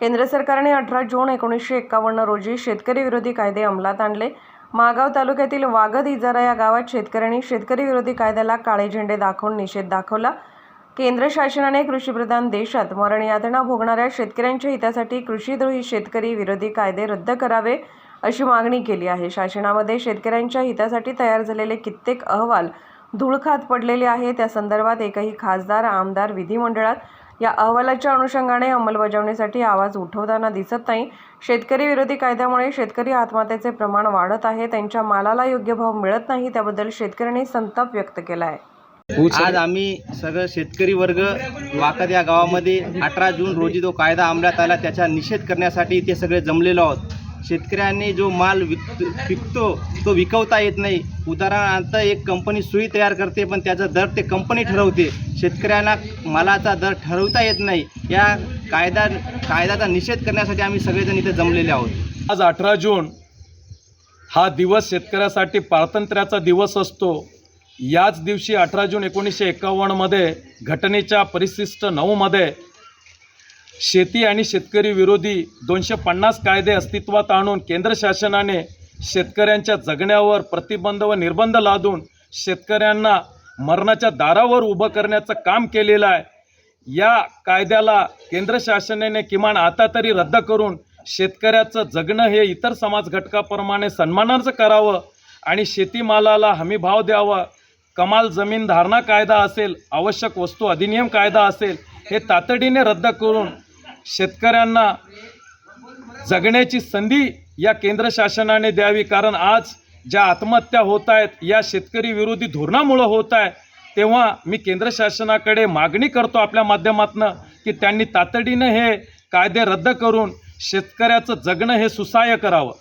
केंद्र सरकारने अठरा जून एकोणीसशे एक्कावन्न रोजी शेतकरी विरोधी कायदे अंमलात आणले. मागाव तालुक्यातील वागद इजारा या गावात शेतकऱ्यांनी शेतकरी विरोधी कायद्याला काळे झेंडे दाखवून निषेध दाखवला. केंद्र शासनाने कृषीप्रधान देशात मरणयातना भोगणाऱ्या शेतकऱ्यांच्या हितासाठी कृषीद्रोही शेतकरी विरोधी कायदे रद्द करावे अशी मागणी केली आहे. शासनामध्ये शेतकऱ्यांच्या हितासाठी तयार झालेले कित्येक अहवाल धूळखात पडलेले आहे. त्या संदर्भात एकही खासदार आमदार विधिमंडळात या अहवालाच्या अनुषंगाने अंमलबजावणीसाठी आवाज उठवताना दिसत नाही. शेतकरी विरोधी कायद्यामुळे शेतकरी आत्महत्येचे प्रमाण वाढत आहे. त्यांच्या मालाला योग्य भाव मिळत नाही. त्याबद्दल शेतकऱ्यांनी संताप व्यक्त केला आहे आज आम्ही सगळं शेतकरी वर्ग वाकद या गावामध्ये अठरा जून रोजी जो कायदा अंमलात आला त्याचा निषेध करण्यासाठी इथे सगळे जमलेलो आहोत. शेतकऱ्यांनी जो माल विक विकतो तो विकवता येत नाही. उदाहरणार्थ एक कंपनी सुई तयार करते पण त्याचा दर ते कंपनी ठरवते. शेतकऱ्यांना मालाचा दर ठरवता येत नाही. या कायदा कायद्याचा निषेध करण्यासाठी आम्ही सगळेजण इथे जमलेले आहोत. आज अठरा जून हा दिवस शेतकऱ्यासाठी पारतंत्र्याचा दिवस असतो. याच दिवशी अठरा जून एकोणीसशे एकावन्नमध्ये घटनेच्या परिशिष्ट नऊमध्ये शेती आणि शेतकरी विरोधी दोनशे पन्नास कायदे अस्तित्वात आणून केंद्र शासनाने शेतकऱ्यांच्या जगण्यावर प्रतिबंध व निर्बंध लादून शेतकऱ्यांना मरणाच्या दारावर उभं करण्याचं काम केलेलं आहे. या कायद्याला केंद्र शासनाने किमान आता तरी रद्द करून शेतकऱ्याचं जगणं हे इतर समाज घटकाप्रमाणे सन्मानाचं करावं आणि शेतीमालाला हमीभाव द्यावा. कमाल जमीन धारणा कायदा असेल आवश्यक वस्तू अधिनियम कायदा असेल हे तातडीने रद्द करून शेतकऱ्यांना जगण्याची संधी या केंद्र शासनाने द्यावी. कारण आज ज्या आत्महत्या होत आहेत या शेतकरी विरोधी धोरणामुळं होत आहे तेव्हा मी केंद्र शासनाकडे मागणी करतो आपल्या माध्यमातनं की त्यांनी तातडीनं हे कायदे रद्द करून शेतकऱ्याचं जगणं हे सुसह्य करावं.